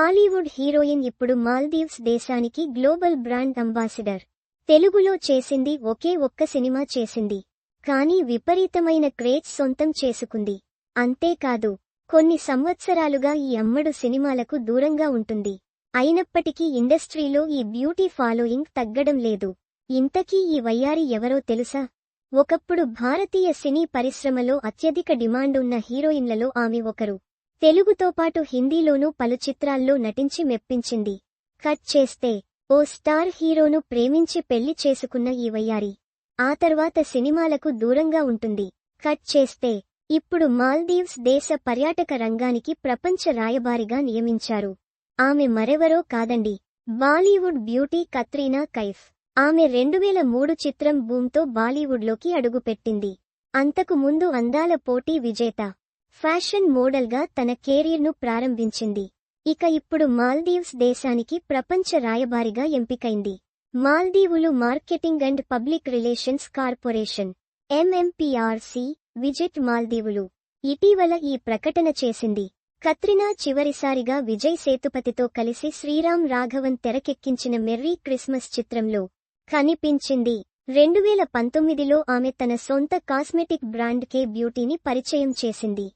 Tollywood heroine ఇప్పుడు Maldives దేశానికి global brand ambassador. తెలుగులో చేసింది ఒకే ఒక్క సినిమా చేసింది. కానీ విపరీతమైన క్రేజ్ సొంతం చేసుకుంది. అంతేకాదు కొన్ని సంవత్సరాలుగా ఈ అమ్మడు సినిమాలకు దూరంగా ఉంటుంది. అయినప్పటికీ ఇండస్ట్రీలో ఈ బ్యూటీ ఫాలోయింగ్ తగ్గడం లేదు. ఇంతకీ ఈ వయ్యారి ఎవరో తెలుసా? ఒకప్పుడు భారతీయ సినీ పరిశ్రమలో అత్యధిక డిమాండ్ ఉన్న హీరోయిన్లలో ఆమె ఒకరు. తెలుగుతో పాటు హిందీలోనూ పలు చిత్రాల్లో నటించి మెప్పించింది. కట్ చేస్తే ఓ స్టార్ హీరోను ప్రేమించి పెళ్ళి చేసుకున్న ఈ వయ్యారి. ఆ తర్వాత సినిమాలకు దూరంగా ఉంటుంది. కట్ చేస్తే ఇప్పుడు మాల్దీవ్స్ దేశ పర్యాటక రంగానికి ప్రపంచ రాయబారిగా నియమించారు. ఆమె మరెవరో కాదండి. బాలీవుడ్ బ్యూటీ కత్రీనా కైఫ్. ఆమె రెండువేల మూడు చిత్రం బూమ్తో బాలీవుడ్లోకి అడుగుపెట్టింది. అంతకు ముందు అందాల పోటీ విజేత. ఫ్యాషన్ మోడల్గా తన కెరీర్ను ప్రారంభించింది. ఇక ఇప్పుడు మాల్దీవ్స్ దేశానికి ప్రపంచ రాయబారిగా ఎంపికైంది. మాల్దీవులు marketing and public relations corporation MMPRC visit మాల్దీవులు. ఇటీవల ఈ ప్రకటన చేసింది. కత్రినా చివరిసారిగా విజయ్ సేతుపతితో కలిసి శ్రీరామ్ రాఘవన్ తెరకెక్కించిన మెర్రీ క్రిస్మస్ చిత్రంలో కనిపించింది. రెండువేల పంతొమ్మిదిలో ఆమె తన సొంత కాస్మెటిక్ బ్రాండ్ కే బ్యూటీని పరిచయం చేసింది.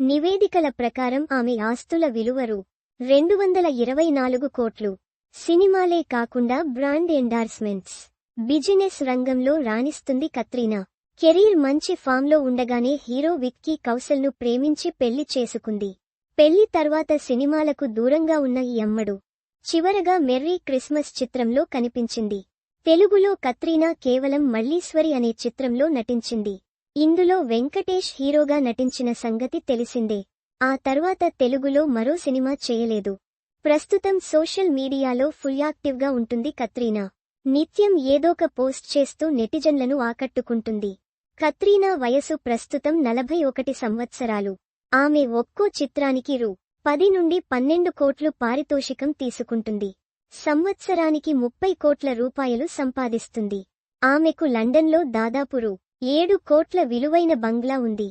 నివేదికల ప్రకారం ఆమె ఆస్తుల విలువరు రెండు వందల ఇరవై నాలుగు కోట్లు. సినిమాలే కాకుండా బ్రాండ్ ఎండార్స్మెంట్స్. బిజినెస్ రంగంలో రాణిస్తుంది కత్రీనా. కెరీర్ మంచి ఫామ్లో ఉండగానే హీరో విక్కీ కౌశల్ను ప్రేమించి పెళ్ళి చేసుకుంది. పెళ్ళి తర్వాత సినిమాలకు దూరంగా ఉన్న ఈ అమ్మడు. చివరగా మెర్రీ క్రిస్మస్ చిత్రంలో కనిపించింది. తెలుగులో కత్రీనా కేవలం మల్లీశ్వరి అనే చిత్రంలో నటించింది. ఇందులో వెంకటేష్ హీరోగా నటించిన సంగతి తెలిసిందే. ఆ తర్వాత తెలుగులో మరో సినిమా చేయలేదు. ప్రస్తుతం సోషల్ మీడియాలో ఫుల్ యాక్టివ్గా ఉంటుంది కత్రీనా. నిత్యం ఏదోక పోస్ట్ చేస్తూ నెటిజన్లను ఆకట్టుకుంటుంది. కత్రీనా వయసు ప్రస్తుతం నలభై ఒకటి సంవత్సరాలు. ఆమె ఒక్కో చిత్రానికి రూ. పది నుండి పన్నెండు కోట్లు పారితోషికం తీసుకుంటుంది. సంవత్సరానికి ముప్పై కోట్ల రూపాయలు సంపాదిస్తుంది. ఆమెకు లండన్లో దాదాపు రూ. ఏడు కోట్ల విలువైన బంగ్లా ఉంది.